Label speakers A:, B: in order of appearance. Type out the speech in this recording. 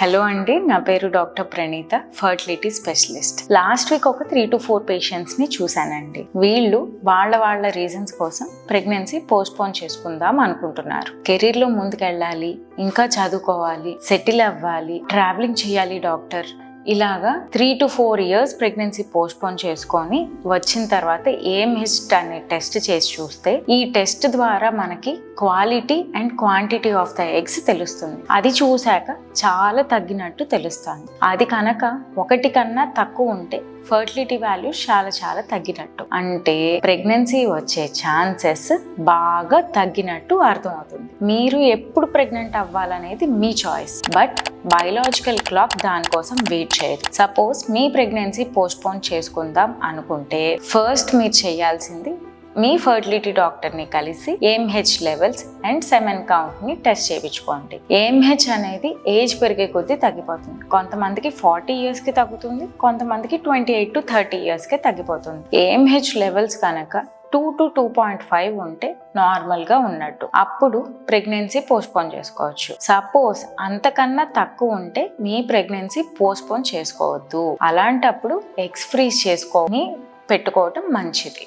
A: Hello అండి నా పేరు doctor Praneetha fertility specialist. Last week ఒక త్రీ టు ఫోర్ పేషెంట్స్ని చూశానండి. వీళ్ళు వాళ్ళ వాళ్ళ రీజన్స్ కోసం ప్రెగ్నెన్సీ పోస్ట్ పోన్ చేసుకుందాం అనుకుంటున్నారు. కెరీర్లో ముందుకెళ్ళాలి ఇంకా చదువుకోవాలి సెటిల్ అవ్వాలి ట్రావెలింగ్ చేయాలి డాక్టర్. ఇలాగా three to four years pregnancy postpone చేసుకొని వచ్చిన తర్వాత ఏం హిస్ట్ అనే టెస్ట్ చేసి చూస్తే ఈ టెస్ట్ ద్వారా మనకి quality and quantity of the eggs తెలుస్తుంది. అది చూశాక చాలా తగ్గినట్టు తెలుస్తుంది. అది కనుక ఒకటి కన్నా తక్కువ ఉంటే ఫర్టిలిటీ వాల్యూ చాలా చాలా తగ్గినట్టు. అంటే ప్రెగ్నెన్సీ వచ్చే ఛాన్సెస్ బాగా తగ్గినట్టు అర్థమవుతుంది. మీరు ఎప్పుడు ప్రెగ్నెంట్ అవ్వాలనేది మీ చాయిస్ బట్ బయలాజికల్ క్లాక్ దానికోసం వెయిట్ చేయదు. సపోజ్ మీ ప్రెగ్నెన్సీ పోస్ట్ పోన్ చేసుకుందాం అనుకుంటే ఫస్ట్ మీరు చేయాల్సింది మీ ఫర్టిలిటీ డాక్టర్ని కలిసి ఏఎంహెచ్ లెవెల్స్ అండ్ సెమెన్ కౌంట్ని టెస్ట్ చేయించుకోండి. ఏఎంహెచ్ అనేది ఏజ్ పెరిగే కొద్దీ తగ్గిపోతుంది. కొంతమందికి ఫార్టీ ఇయర్స్కి తగ్గుతుంది కొంతమందికి ట్వంటీ ఎయిట్ టు థర్టీ ఇయర్స్కి తగ్గిపోతుంది. ఏఎంహెచ్ లెవెల్స్ కనుక two to two point five ఉంటే నార్మల్గా ఉన్నట్టు. అప్పుడు ప్రెగ్నెన్సీ పోస్ట్పోన్ చేసుకోవచ్చు. సపోజ్ అంతకన్నా తక్కువ ఉంటే మీ ప్రెగ్నెన్సీ పోస్ట్పోన్ చేసుకోవద్దు. అలాంటప్పుడు ఎక్స్ ఫ్రీజ్ చేసుకొని పెట్టుకోవటం మంచిది.